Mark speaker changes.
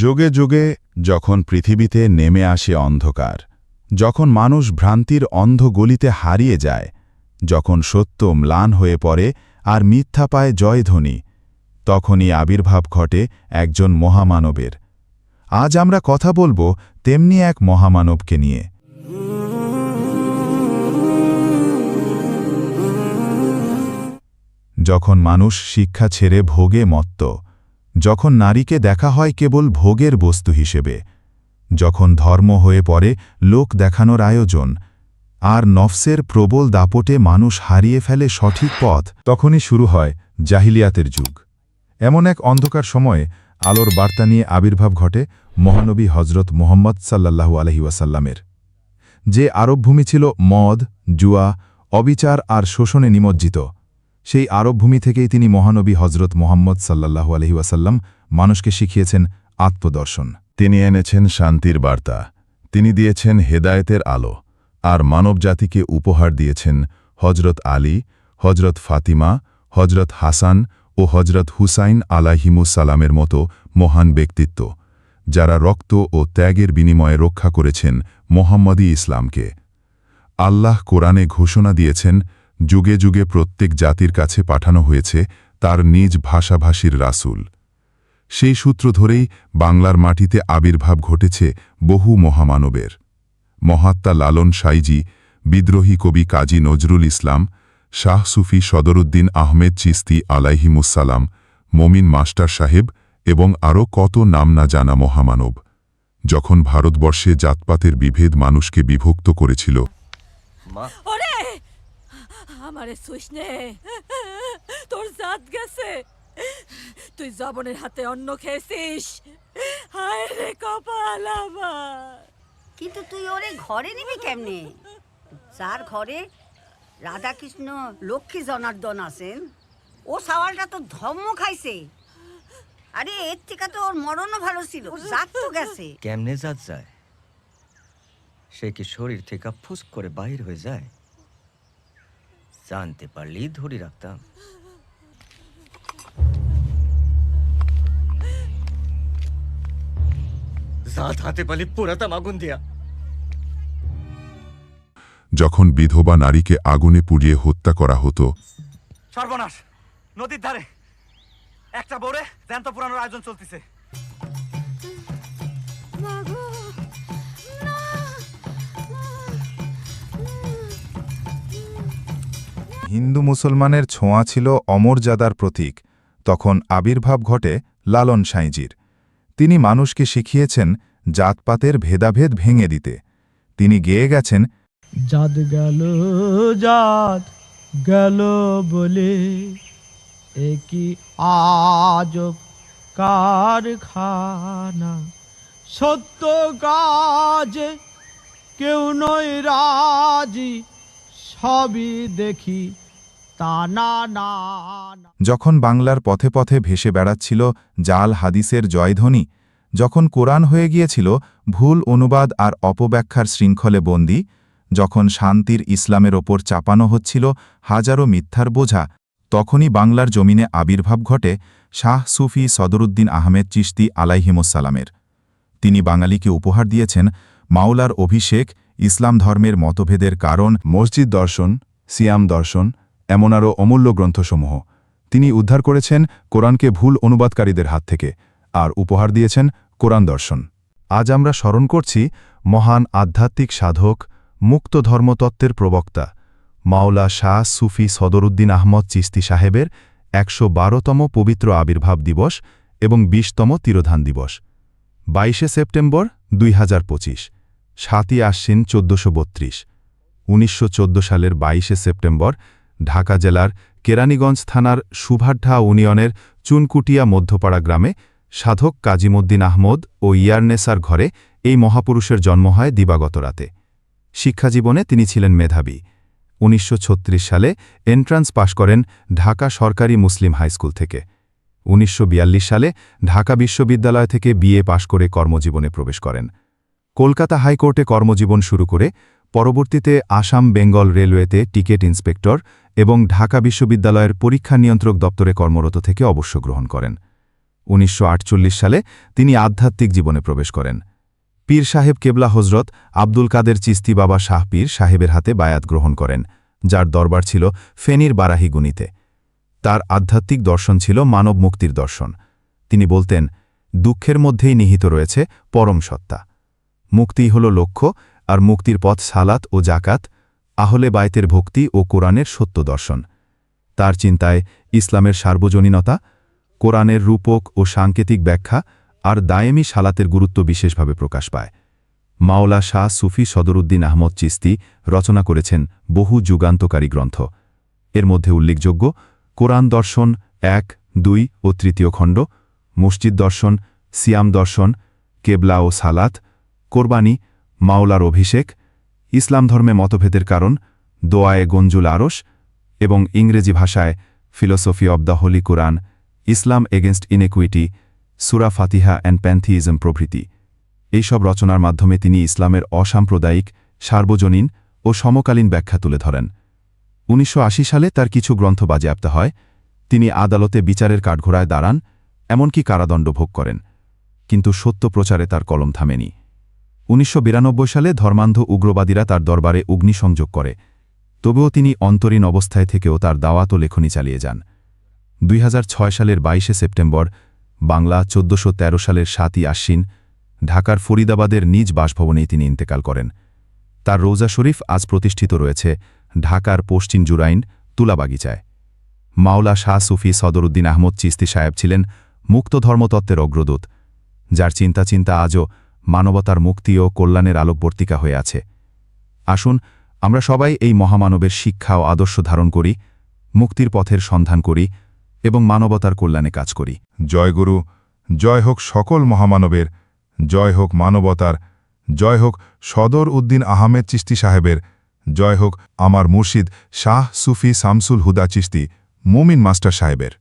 Speaker 1: যুগে যুগে যখন পৃথিবীতে নেমে আসে অন্ধকার, যখন মানুষ ভ্রান্তির অন্ধ গলিতে হারিয়ে যায়, যখন সত্য ম্লান হয়ে পড়ে আর মিথ্যা পায় জয়ধ্বনি, তখনই আবির্ভাব ঘটে একজন মহামানবের। আজ আমরা কথা বলব তেমনি এক মহামানবকে নিয়ে। যখন মানুষ শিক্ষা ছেড়ে ভোগে মত্ত যখন নারীকে দেখা হয় কেবল ভোগের বস্তু হিসেবে, যখন ধর্ম হয়ে পড়ে লোক দেখানোর আয়োজন, আর নফসের প্রবল দাপটে মানুষ হারিয়ে ফেলে সঠিক পথ, তখনই শুরু হয় জাহিলিয়াতের যুগ। এমন এক অন্ধকার সময়ে আলোর বার্তা নিয়ে আবির্ভাব ঘটে মহানবী হজরত মোহাম্মদ সাল্লাল্লাহু আলহি ওয়াসাল্লামের। যে আরবভূমি ছিল মদ, জুয়া, অবিচার আর শোষণে নিমজ্জিত। সেই আরবভূমি থেকেই তিনি মহানবী হজরত মোহাম্মদ সাল্লাল্লাহু আলহি ওয়াসাল্লাম মানুষকে শিখিয়েছেন আত্মদর্শন। তিনি এনেছেন শান্তির বার্তা, তিনি দিয়েছেন হেদায়েতের আলো, আর মানবজাতিকে উপহার দিয়েছেন হজরত আলী হজরত ফাতিমা হজরত হাসান ও হজরত হুসাইন আলাহিমুসালামের মতো মহান ব্যক্তিত্ব, যারা রক্ত ও ত্যাগের বিনিময়ে রক্ষা করেছেন মোহাম্মদী ইসলামকে। আল্লাহ কোরআনে ঘোষণা দিয়েছেন যুগে যুগে প্রত্যেক জাতির কাছে পাঠানো হয়েছে তার নিজ ভাষাভাষীর রাসূল। সেই সূত্র ধরেই বাংলার মাটিতে আবির্ভাব ঘটেছে বহু মহামানবের। মহাত্মা লালন সাইজি, বিদ্রোহী কবি কাজী নজরুল ইসলাম, শাহ সুফি সদরুদ্দিন আহমেদ চিস্তি আলাইহিমুসালাম মমিন মাস্টার সাহেব এবং আরও কত নাম না জানা মহামানব। যখন ভারতবর্ষে জাতপাতের বিভেদ মানুষকে বিভক্ত করেছিল
Speaker 2: আমারে সুইস নে। তোর জাত গেছে। তুই জবনের হাতে অন্ন খেয়েছিস। হায় রে কপাল আমার।
Speaker 3: কিন্তু তুই ওরে ঘরে নিবি কেমনে? যার ঘরে রাধাকৃষ্ণ লক্ষ্মী জনার্দন আছেন ও সাওয়ালটা তো ধম্ম খাইছে। আরে এর থেকে তো ওর মরণও ভালো ছিল জাত তো গেছে।
Speaker 4: কেমনে জাত যায়? সে কি শরীর থেকে ফুস করে বাহির হয়ে যায়? জানতে পারলেই ধরে রাখতাম। জাত হাতে পালি পুরাতাম আগুন দিয়া।
Speaker 1: যখন বিধবা নারীকে আগুনে পুড়িয়ে হত্যা করা হতো
Speaker 5: সর্বনাশ! নদীর ধারে একটা বোরে জ্যান্ত পুরানোর আয়োজন চলতেছে।
Speaker 1: হিন্দু মুসলমানের ছোঁয়া ছিল অমর্যাদার প্রতীক, তখন আবির্ভাব ঘটে লালন সাঁইজির তিনি মানুষকে শিখিয়েছেন জাতপাতের ভেদাভেদ ভেঙে দিতে তিনি গেয়ে গেছেন,
Speaker 6: জাত গেল জাত গেল বলে একই আজব কারখানা সত্য কাজে কেউ নয় রাজি, সবই দেখি।
Speaker 1: যখন বাংলার পথে পথে ভেসে বেড়াচ্ছিল জাল হাদিসের জয়ধ্বনি, যখন কোরআন হয়ে গিয়েছিল ভুল অনুবাদ আর অপব্যাখ্যার শৃঙ্খলে বন্দী, যখন শান্তির ইসলামের ওপর চাপানো হচ্ছিল হাজারো মিথ্যার বোঝা, তখনই বাংলার জমিনে আবির্ভাব ঘটে শাহ সুফি সদরুদ্দিন আহমেদ চিশতি আলাইহিমসালামের তিনি বাঙালিকে উপহার দিয়েছেন মাওলার অভিষেক ইসলাম ধর্মের মতভেদের কারণ, মসজিদ দর্শন, সিয়াম দর্শন এমন আরও অমূল্য গ্রন্থসমূহ। তিনি উদ্ধার করেছেন কোরআনকে ভুল অনুবাদকারীদের হাত থেকে, আর উপহার দিয়েছেন কোরআন দর্শন। আজ আমরা স্মরণ করছি মহান আধ্যাত্মিক সাধক মুক্ত ধর্মতত্ত্বের প্রবক্তা, মাওলা শাহ সুফি সদরুদ্দিন আহমদ চিস্তি সাহেবের একশো বারোতম পবিত্র আবির্ভাব দিবস এবং বিশতম তিরোধান দিবস। বাইশে সেপ্টেম্বর দুই হাজার পঁচিশ, সাতই আশ্বিন চোদ্দশো বত্রিশ, উনিশশো সালের বাইশে সেপ্টেম্বর ঢাকা জেলার কেরানীগঞ্জ থানার সুভাড্ঢা ইউনিয়নের চুনকুটিয়া মধ্যপাড়া গ্রামে সাধক কাজিমুদ্দিন আহমদ ও ইয়ারনেসার ঘরে এই মহাপুরুষের জন্ম হয় দিবাগত রাতে। শিক্ষাজীবনে তিনি ছিলেন মেধাবী। উনিশশো ছত্রিশ সালে এন্ট্রান্স পাশ করেন ঢাকা সরকারি মুসলিম হাইস্কুল থেকে। উনিশশো বিয়াল্লিশ সালে ঢাকা বিশ্ববিদ্যালয় থেকে বিএ পাশ করে কর্মজীবনে প্রবেশ করেন। কলকাতা হাইকোর্টে কর্মজীবন শুরু করে পরবর্তীতে আসাম বেঙ্গল রেলওয়েতে টিকেট ইন্সপেক্টর এবং ঢাকা বিশ্ববিদ্যালয়ের পরীক্ষা নিয়ন্ত্রক দপ্তরে কর্মরত থেকে অবশ্য গ্রহণ করেন। উনিশশো আটচল্লিশ সালে তিনি আধ্যাত্মিক জীবনে প্রবেশ করেন। পীর সাহেব কেবলা হজরত আব্দুল কাদের চিস্তি বাবা শাহ পীর সাহেবের হাতে বায়াত গ্রহণ করেন, যার দরবার ছিল ফেনীর বারাহি গুনিতে তার আধ্যাত্মিক দর্শন ছিল মানব মুক্তির দর্শন। তিনি বলতেন, দুঃখের মধ্যেই নিহিত রয়েছে পরম সত্তা। মুক্তিই হল লক্ষ্য, আর মুক্তির পথ সালাত ও জাকাত আহলে বায়তের ভক্তি ও কোরআনের সত্য দর্শন। তার চিন্তায় ইসলামের সার্বজনীনতা, কোরআনের রূপক ও সাংকেতিক ব্যাখ্যা আর দায়েমি সালাতের গুরুত্ব বিশেষভাবে প্রকাশ পায়। মাওলা শাহ সুফি সদরুদ্দিন আহমদ চিস্তি রচনা করেছেন বহু যুগান্তকারী গ্রন্থ। এর মধ্যে উল্লেখযোগ্য, কোরআন দর্শন এক, দুই ও তৃতীয় খণ্ড, মসজিদ দর্শন, সিয়াম দর্শন, কেবলা ও সালাত, কোরবানি, মাওলার অভিষেক ইসলাম ধর্মে মতভেদের কারণ, দোয়ায়ে গঞ্জুল আরস এবং ইংরেজি ভাষায় philosophy of the holy Quran, Islam against inequity সুরা ফাতিহা অ্যান্ড প্যান্থিজম প্রভৃতি। এইসব রচনার মাধ্যমে তিনি ইসলামের অসাম্প্রদায়িক, সার্বজনীন ও সমকালীন ব্যাখ্যা তুলে ধরেন। উনিশশো আশি সালে তার কিছু গ্রন্থ বাজেয়াপ্ত হয়। তিনি আদালতে বিচারের কাঠঘোড়ায় দাঁড়ান, এমনকি কারাদণ্ড ভোগ করেন। কিন্তু সত্য প্রচারে তার কলম থামেনি। উনিশশো বিরানব্বই সালে ধর্মান্ধ উগ্রবাদীরা তার দরবারে অগ্নিসংযোগ করে। তবুও তিনি অন্তরীণ অবস্থায় থেকেও তার দাওয়াত ও লেখনী চালিয়ে যান। দুই হাজার ছয় সালের বাইশে সেপ্টেম্বর, বাংলা চোদ্দশো সালের সাতই আশ্বিন, ঢাকার ফরিদাবাদের নিজ বাসভবনেই তিনি ইন্তেকাল করেন। তার রোজা শরীফ আজ প্রতিষ্ঠিত রয়েছে ঢাকার পশ্চিম জুরাইন তুলাবাগিচায়। মাওলা শাহ সুফি সদরুদ্দিন আহমদ চিস্তি সাহেব ছিলেন মুক্ত ধর্মতত্ত্বের অগ্রদূত, যার চিন্তা চিন্তা আজও মানবতার মুক্তি ও কল্যাণের আলোকবর্তিকা হয়ে আছে। আসুন, আমরা সবাই এই মহামানবের শিক্ষা ও আদর্শ ধারণ করি, মুক্তির পথের সন্ধান করি এবং মানবতার কল্যাণে কাজ করি।
Speaker 7: জয় গুরু, জয় হোক সকল মহামানবের, জয় হোক মানবতার, জয় হোক সদর উদ্দিন আহমেদ চিস্তি সাহেবের, জয় হোক আমার মুর্শিদ শাহ সুফি শামসুল হুদা চিস্তি মুমিন মাস্টার সাহেবের।